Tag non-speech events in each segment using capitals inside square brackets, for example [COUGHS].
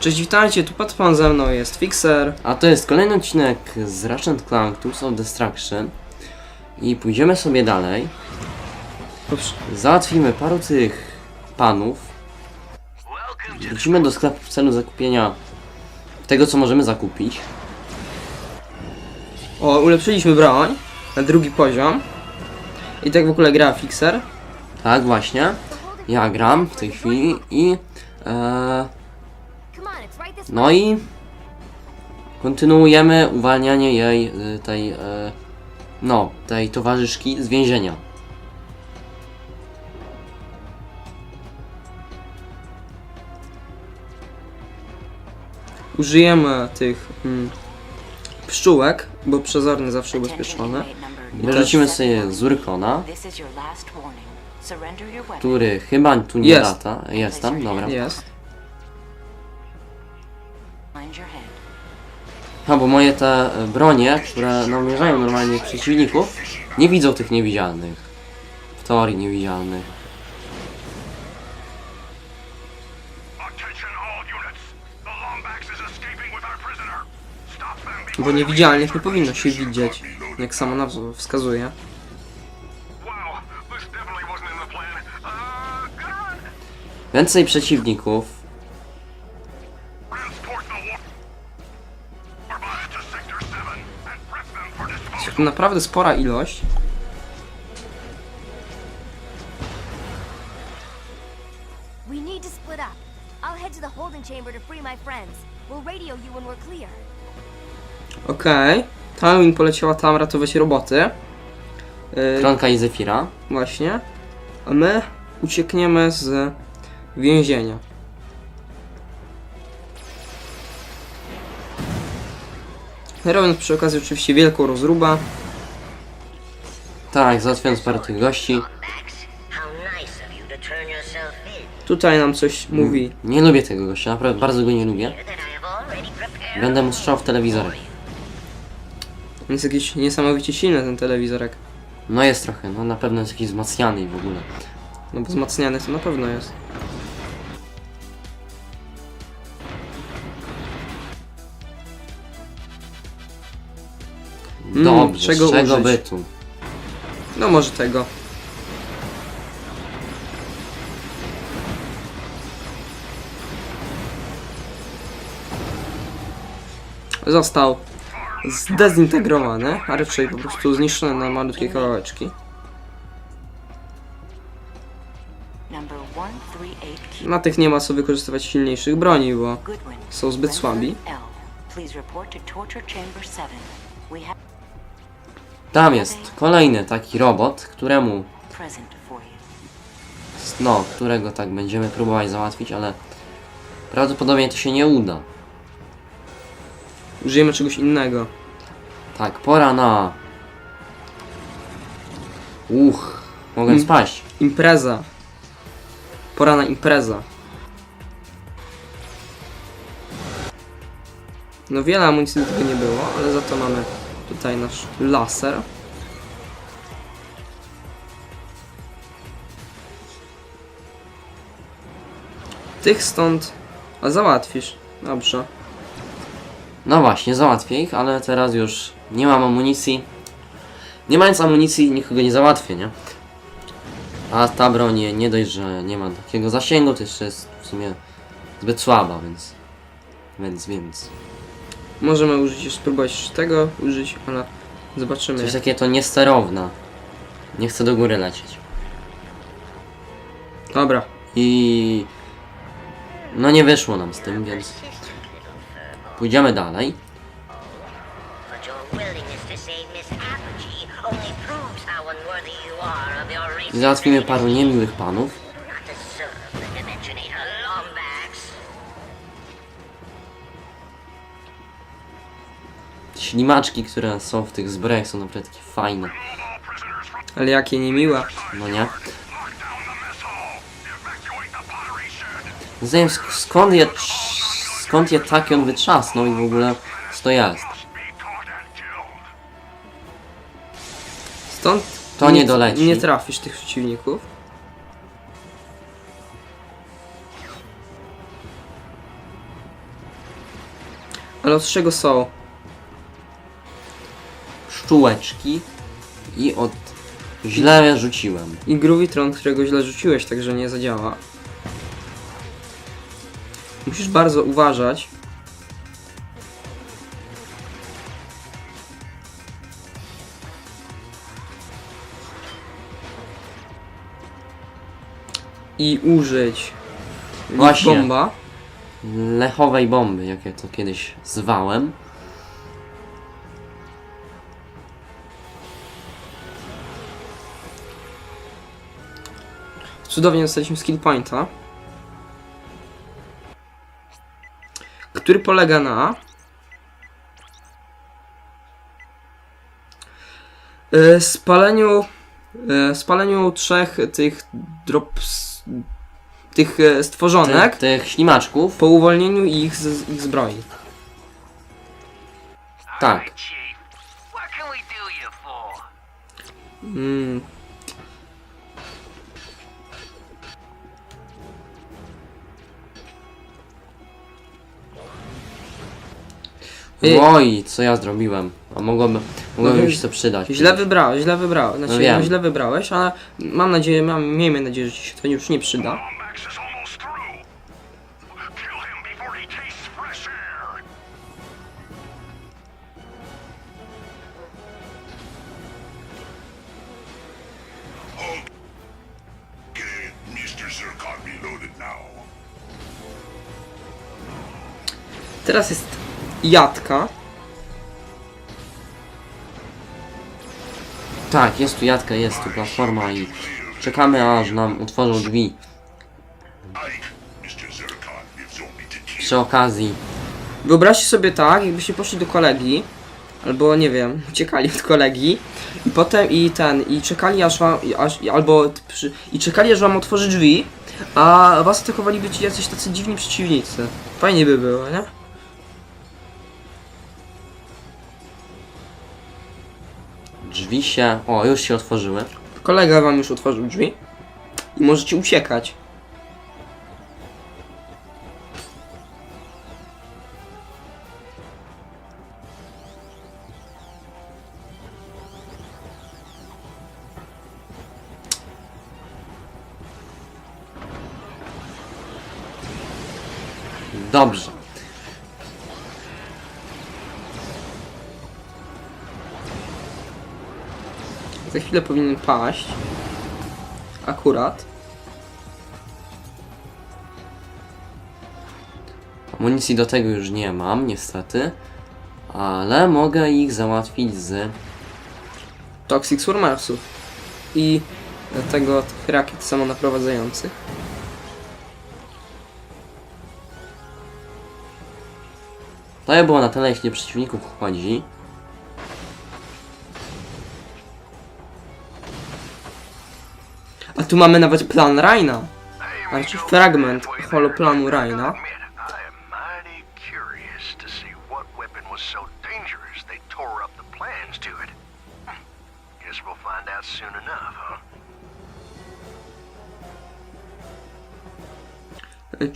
Cześć, witajcie, tu Patpan ze mną jest Fixer. A to jest kolejny odcinek z Ratchet Clank Tools of Destruction. I pójdziemy sobie dalej. Załatwimy paru tych panów. Wrócimy do sklepu w celu zakupienia tego, co możemy zakupić. O, ulepszyliśmy broń na drugi poziom. I tak w ogóle gra Fixer. Tak, właśnie. Ja gram w tej chwili i... E, no i... Kontynuujemy uwalnianie jej, y, tej... E, no, tej towarzyszki z więzienia. Użyjemy tych mm, pszczółek, bo przezorny zawsze ubezpieczony. Wyrzucimy sobie your weapon. który chyba tu nie Jest. lata. Jest tam, dobra. Jest. A, bo moje te e, bronie, które namierzają normalnie przeciwników, nie widzą tych niewidzialnych. W teorii niewidzialnych. Bo niewidzialnych nie powinno się widzieć, jak sama nazwa wskazuje. Wow, this To naprawdę spora ilość. We need to split up. I'll head to the holding chamber to free my friends. We'll radio you when we're clear. Okej. Tywin poleciała tam ratować roboty. Yy, Kronka i Zefira. właśnie. A my uciekniemy z więzienia. Robiąc przy okazji oczywiście wielką rozróbę. Tak, załatwiając parę tych gości. Tutaj nam coś mówi. Nie lubię tego gościa, naprawdę bardzo go nie lubię. Będę mu strzał w telewizorek. Jest jakiś niesamowicie silny ten telewizorek. No jest trochę, no na pewno jest jakiś wzmacniany w ogóle. No bo wzmacniany to na pewno jest. Dobrze, czego z czego użyć? by tu? No może tego. Został zdezintegrowany, a raczej po prostu zniszczony na malutkie kawałeczki. Number 138Q. Na tych nie ma co wykorzystywać silniejszych broni, bo są zbyt słabi. Please report to torture chamber 7. We have Tam jest kolejny taki robot, któremu, no, którego tak będziemy próbować załatwić, ale prawdopodobnie to się nie uda. Użyjemy czegoś innego. Tak, pora na... Uch, mogę Mm. spaść. Impreza. Pora na impreza. No wiele amunicji do tego nie było, ale za to mamy tutaj nasz laser. Tych stąd... A załatwisz. Dobrze. No właśnie, załatwię ich, ale teraz już nie mam amunicji. Nie mając amunicji, nikogo nie załatwię, nie? A ta broń nie, dość, że nie ma takiego zasięgu, to jeszcze jest w sumie zbyt słaba, więc... Więc, więc... Możemy użyć, jeszcze spróbować tego użyć, ale zobaczymy. Coś takie to niesterowna. Nie chcę do góry lecieć. Dobra. I... No nie wyszło nam z tym, więc... Pójdziemy dalej. I załatwimy paru niemiłych panów. Ślimaczki, które są w tych zbrojach są naprawdę takie fajne. Ale jakie niemiłe. No nie? Shed! Zanim sk- skąd je... Skąd je takie on wytrzasnął i w ogóle co to jest? Stąd To nie doleci. Nie trafisz tych przeciwników. Ale od czego są? Pszczółeczki i od... Źle rzuciłem. I Gruvitron, którego źle rzuciłeś, także nie zadziała. Musisz bardzo uważać. I użyć Właśnie. bomba. Lechowej bomby, jak ja to kiedyś zwałem. Cudownie dostaliśmy skill pointa. Który polega na e, spaleniu e, spaleniu trzech tych drops tych e, stworzonek Tych, tych ślimaczków. po uwolnieniu ich z ich zbroi. Tak. Chief, what can we do you for? Mm. Ej. Oj, co ja zrobiłem? A mogłoby, mogłoby No mi się to przydać. Źle wybrałeś, źle wybrałeś. Znaczy, No no źle wybrałeś, ale mam nadzieję, mam, miejmy nadzieję, że ci się to już nie przyda. Teraz jest jadka. Tak, jest tu jadka, jest tu platforma i czekamy aż nam utworzą drzwi. Przy okazji Wyobraźcie sobie tak, jakbyście poszli do kolegi, albo nie wiem, [LAUGHS] uciekali od kolegi i potem i ten, i czekali aż wam, i aż, i- albo przy, i czekali aż wam otworzy drzwi, a was atakowaliby ci jacyś tacy dziwni przeciwnicy. Fajnie by było, nie? Drzwi się... O, już się otworzyły. Kolega wam już otworzył drzwi i możecie uciekać. Dobrze. Za chwilę powinien paść. Akurat. Amunicji do tego już nie mam, niestety. Ale mogę ich załatwić z... Toxic Swarmersów. I tego tych rakiet samonaprowadzających. To by było na tyle, jeśli przeciwników chodzi. Tu mamy nawet plan Raina. Znaczy fragment holoplanu Raina.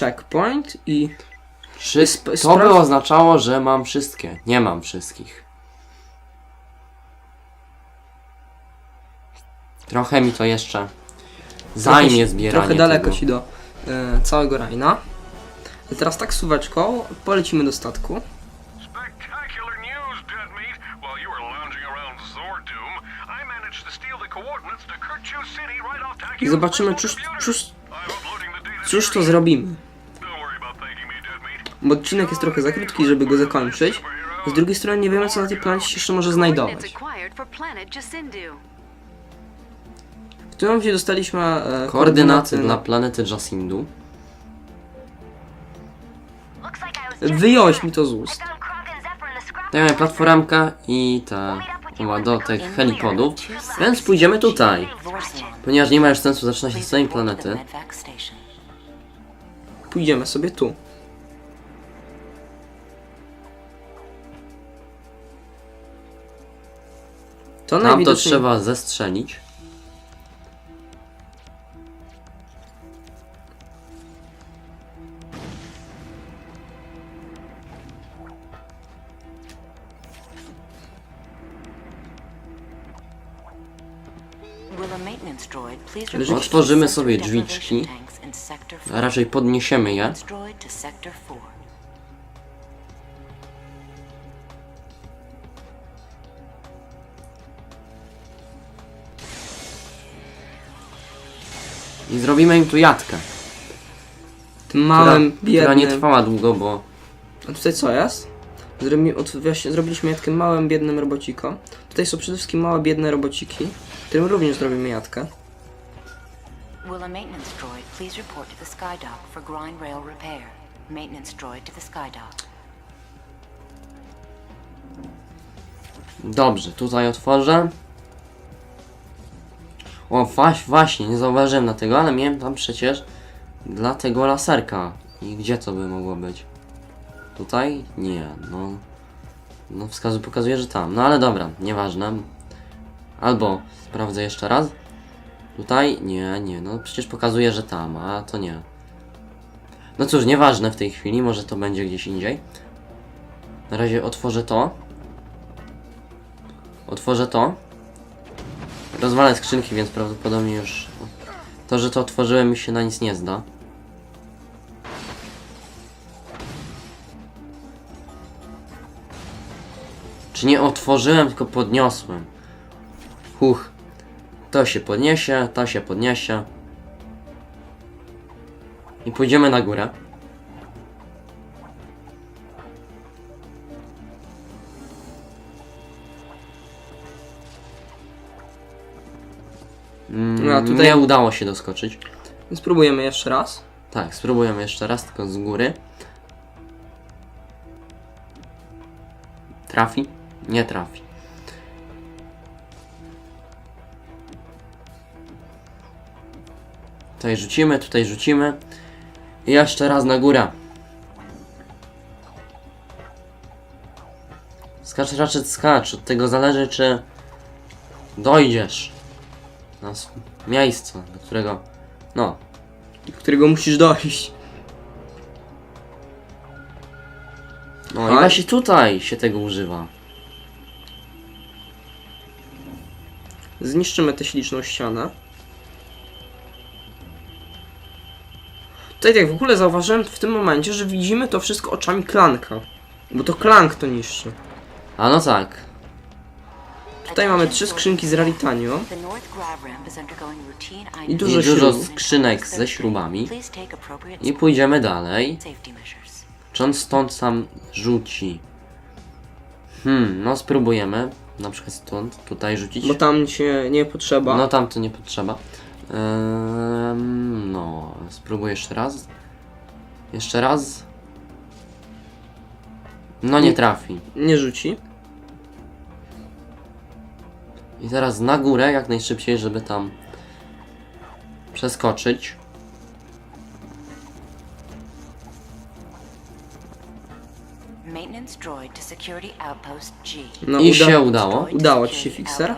Checkpoint i Sp- to by oznaczało, że mam wszystkie? Nie mam wszystkich. Trochę mi to jeszcze zajmie ci- zbieranie trochę daleko tego. ci do e, całego Raina. I teraz tak suweczką polecimy do statku. I zobaczymy, cóż, cóż, cóż to zrobimy. Bo odcinek jest trochę za krótki, żeby go zakończyć. Z drugiej strony nie wiemy, co na tej planecie się jeszcze może znajdować. Tym momencie dostaliśmy e, Koordynaty dla planety just Wyjąłeś mi to z ust. Tutaj mamy platformka i ta chyba do tych helipodów. Więc pójdziemy tutaj. Ponieważ nie ma już sensu zaczynać od samej planety. Pójdziemy sobie tu. To Tam to trzeba zestrzelić. Otworzymy sobie drzwiczki. A raczej podniesiemy je. Maintenance droid to sector 4. I zrobimy im tu jatkę. Tym małym, która, która nie biednym... trwała długo, bo A tutaj co jest? Zrobi, od, właśnie, zrobiliśmy jatkę małym, biednym robocikom. Tutaj są przede wszystkim małe, biedne robociki, którym również zrobimy jatkę. A maintenance droid please report to the Skydock for grind rail repair? Maintenance droid to the Skydock. Dobrze, tutaj otworzę. O, właśnie, nie zauważyłem na tego, ale miałem tam przecież dla tego laserka. I gdzie to by mogło być? Tutaj? Nie, no. No wskazu pokazuje, że tam. No ale dobra, nieważne. Albo sprawdzę jeszcze raz. Tutaj? Nie, nie, no przecież pokazuje, że tam, a to nie. No cóż, nieważne w tej chwili, może to będzie gdzieś indziej. Na razie otworzę to. Otworzę to. Rozwalę skrzynki, więc prawdopodobnie już... To, że to otworzyłem mi się na nic nie zda. Czy nie otworzyłem, tylko podniosłem. Huch. To się podniesie, to się podniesie. I pójdziemy na górę. Mm, No, a tutaj- Nie udało się doskoczyć. Spróbujemy jeszcze raz. Tak, spróbujemy jeszcze raz, tylko z góry. Trafi? Nie trafi. Tutaj rzucimy, tutaj rzucimy. I jeszcze raz na górę. Skacz raczej skacz. Od tego zależy, czy dojdziesz na miejsce, do którego. No, do którego musisz dojść. No i Ale- właśnie tutaj się tego używa. Zniszczymy tę śliczną ścianę. Tutaj tak w ogóle zauważyłem w tym momencie, że widzimy to wszystko oczami Klanka. Bo to Klank to niszczy. A no tak. Tutaj mamy trzy skrzynki z Raritanio. I I dużo dużo śrub. skrzynek ze śrubami. I pójdziemy dalej. Czy on stąd sam rzuci? Hmm, no spróbujemy. Na przykład stąd, tutaj rzucić. Bo tam się nie potrzeba. No tam to nie potrzeba. Ehm, no, spróbuję jeszcze raz. Jeszcze raz. No nie Nie. trafi. Nie rzuci. I teraz na górę jak najszybciej, żeby tam przeskoczyć. No, I uda- się udało. Udało ci się, Fixer?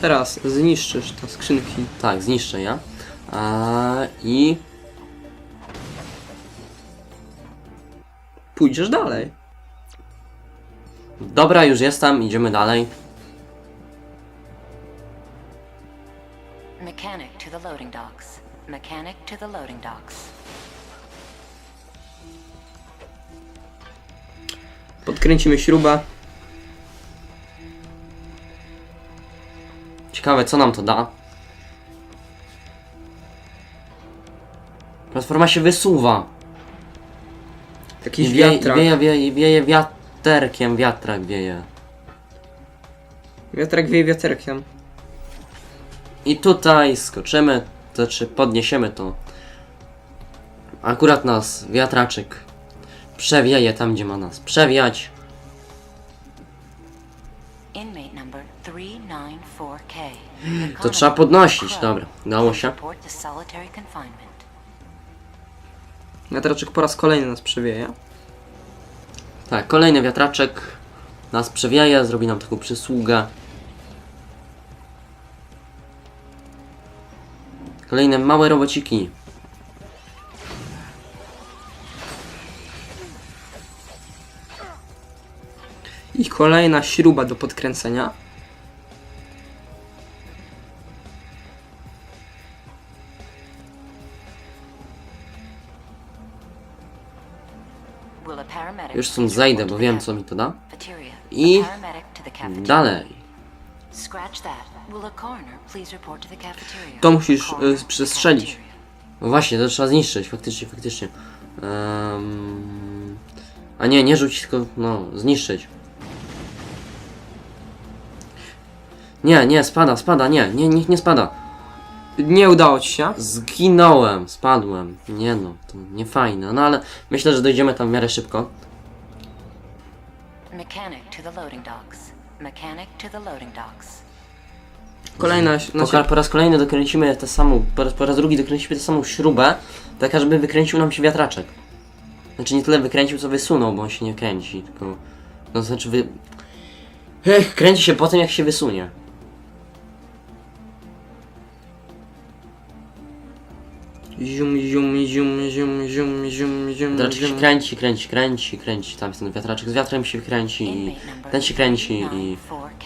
Teraz zniszczysz te skrzynki. Tak, zniszczę ja. A, I Pójdziesz dalej. dobra, już jestem, idziemy dalej. Mechanic to the loading docks. Mechanic to the loading docks. Podkręcimy śrubę. Ciekawe, co nam to da. Platforma się wysuwa. Jakiś I wieje, wiatrak. wieje, wieje, wieje wiaterkiem, wiatrak wieje. Wiatrak wieje wiaterkiem. I tutaj skoczymy, to znaczy podniesiemy to. Akurat nas wiatraczek przewieje tam, gdzie ma nas przewiać. Inmate number 394K. To trzeba podnosić, dobra, udało się. Wiatraczek po raz kolejny nas przewieje. Tak, kolejny wiatraczek nas przewieje, zrobi nam taką przysługę. Kolejne małe robociki. I kolejna śruba do podkręcenia. Już stąd report bo wiem co mi to da. I dalej. To musisz, y, przestrzelić. No właśnie, to trzeba zniszczyć, faktycznie, faktycznie. Em, A nie, nie rzucić, tylko no, zniszczyć. Nie, nie, spada, spada, nie, nie, niech nie spada. Nie udało ci się. Zginąłem, spadłem. Nie no, to nie fajne. No ale myślę, że dojdziemy tam w miarę szybko. Mechanic to the loading docks. Mechanic to the loading docks. Kolejna, Po, znaczy, po raz kolejny dokręcimy tę samą, po raz, po raz drugi dokręcimy tę samą śrubę, taka żeby wykręcił nam się wiatraczek. Znaczy nie tyle wykręcił, co wysunął, bo on się nie kręci, tylko... No to znaczy wy... Ech, kręci się po tym, jak się wysunie. Zium, zium, zium, zium, zium, zium, zium, Wiatraczek się zium. kręci, kręci, kręci, kręci. Tam jest ten wiatraczek z wiatrem się kręci i ten się kręci i... 4K.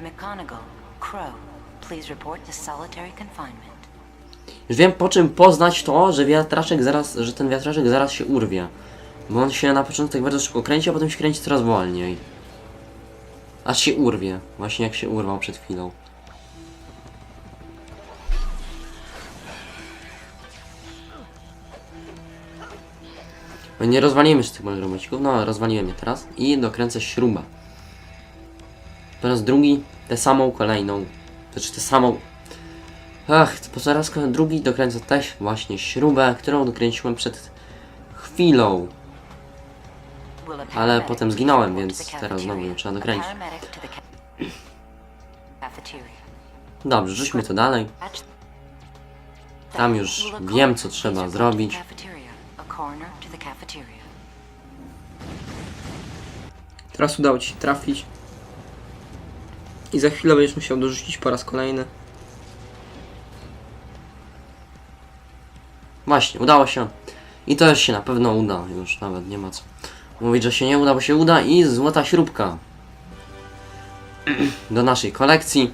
McGonagall. Crow. Please report to solitary confinement. Już wiem po czym poznać to, że wiatraczek zaraz, że ten wiatraczek zaraz się urwie. Bo on się na początku tak bardzo szybko kręci, a potem się kręci coraz wolniej. Aż się urwie. Właśnie jak się urwał przed chwilą. Nie rozwalimy się tych małych robocików, no rozwaliłem je teraz i dokręcę śrubę. Po raz drugi tę samą kolejną, znaczy tę samą Ach, po zaraz drugi dokręcę też właśnie śrubę, którą dokręciłem przed chwilą. Ale potem zginąłem, więc teraz znowu ją trzeba dokręcić. Dobrze, rzućmy to dalej. Tam już wiem, co trzeba zrobić. To the cafeteria. Teraz udało ci się trafić. I za chwilę będziesz musiał dorzucić po raz kolejny. Właśnie, udało się. I to się na pewno uda, już nawet nie ma co mówić, że się nie uda, bo się uda i złota śrubka. [CLEARS THROAT] Do naszej kolekcji.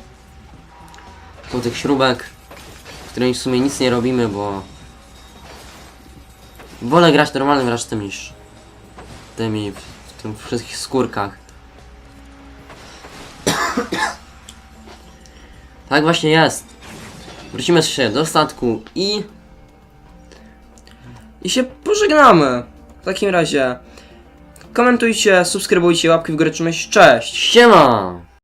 Tu tych śrubek, w której w sumie nic nie robimy, bo wolę grać normalnym rasztem niż tymi w tym wszystkich skórkach. [COUGHS] tak właśnie jest. Wrócimy się do statku i I się pożegnamy. W takim razie komentujcie, subskrybujcie, łapki w górę, trzymajcie cześć! Siema!